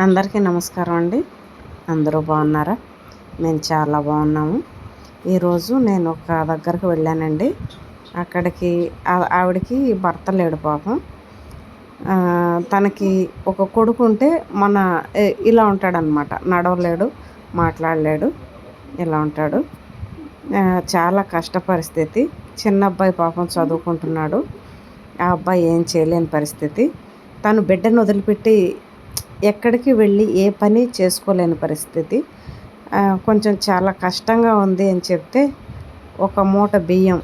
అందరికీ నమస్కారం అండి. అందరూ బాగున్నారా? మేము చాలా బాగున్నాము. ఈరోజు నేను ఒక దగ్గరకు వెళ్ళానండి. అక్కడికి ఆవిడకి భర్త లేడు పాపం. తనకి ఒక కొడుకు ఉంటే మన ఇలా ఉంటాడనమాట నడవలేడు మాట్లాడలేడు ఇలా ఉంటాడు. చాలా కష్ట పరిస్థితి. చిన్న అబ్బాయి పాపం చదువుకుంటున్నాడు. ఆ అబ్బాయి ఏం చేయలేని పరిస్థితి. తను బిడ్డను వదిలిపెట్టి ఎక్కడికి వెళ్ళి ఏ పని చేసుకోలేని పరిస్థితి. కొంచెం చాలా కష్టంగా ఉంది అని చెప్తే ఒక మూట బియ్యం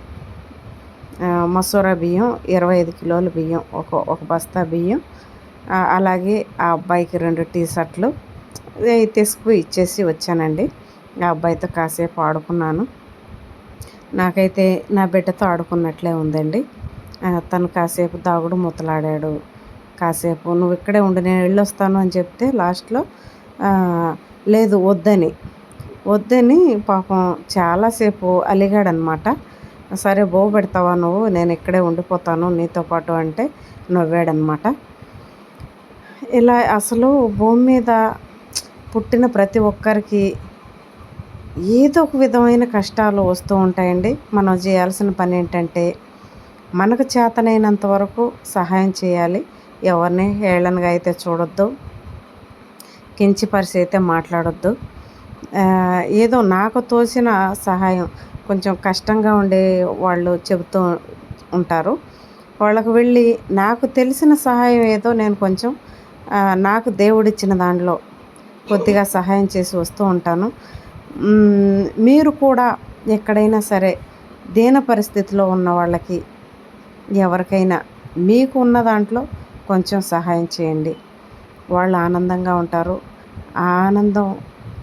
మసూర బియ్యం ఇరవై ఐదు కిలోల బియ్యం ఒక ఒక బస్తా బియ్యం అలాగే ఆ అబ్బాయికి రెండు టీ షర్ట్లు తీసుకు ఇచ్చేసి వచ్చానండి. ఆ అబ్బాయితో కాసేపు ఆడుకున్నాను. నాకైతే నా బిడ్డతో ఆడుకున్నట్లే ఉందండి. తను కాసేపు దాగుడు ముతలాడాడు. కాసేపు నువ్వు ఇక్కడే ఉండి నేను వెళ్ళొస్తాను అని చెప్తే లాస్ట్లో లేదు వద్దని. వద్దని పాపం చాలాసేపు అలిగాడనమాట. సరే బో పెడతావా నువ్వు? నేను ఇక్కడే ఉండిపోతాను నీతో పాటు అంటే నవ్వాడనమాట. ఇలా అసలు భూమి మీద పుట్టిన ప్రతి ఒక్కరికి ఏదో ఒక విధమైన కష్టాలు వస్తూ ఉంటాయండి. మనం చేయాల్సిన పని ఏంటంటే మనకు చేతనైనంత వరకు సహాయం చేయాలి. ఎవరిని హేళనగా అయితే చూడొద్దు. కించిపరిచి అయితే మాట్లాడొద్దు. ఏదో నాకు తోసిన సహాయం కొంచెం కష్టంగా ఉండే వాళ్ళు చెబుతూ ఉంటారు. వాళ్ళకు వెళ్ళి నాకు తెలిసిన సహాయం ఏదో నేను కొంచెం నాకు దేవుడిచ్చిన దాంట్లో కొద్దిగా సహాయం చేసి వస్తూ ఉంటాను. మీరు కూడా ఎక్కడైనా సరే దీన పరిస్థితిలో ఉన్న వాళ్ళకి ఎవరికైనా మీకు ఉన్న దాంట్లో కొంచెం సహాయం చేయండి. వాళ్ళు ఆనందంగా ఉంటారు. ఆ ఆనందం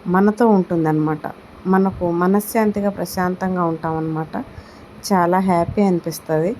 మనతో ఉంటుందన్నమాట. మనకు మనశ్శాంతిగా ప్రశాంతంగా ఉంటామన్నమాట. చాలా హ్యాపీ అనిపిస్తుంది.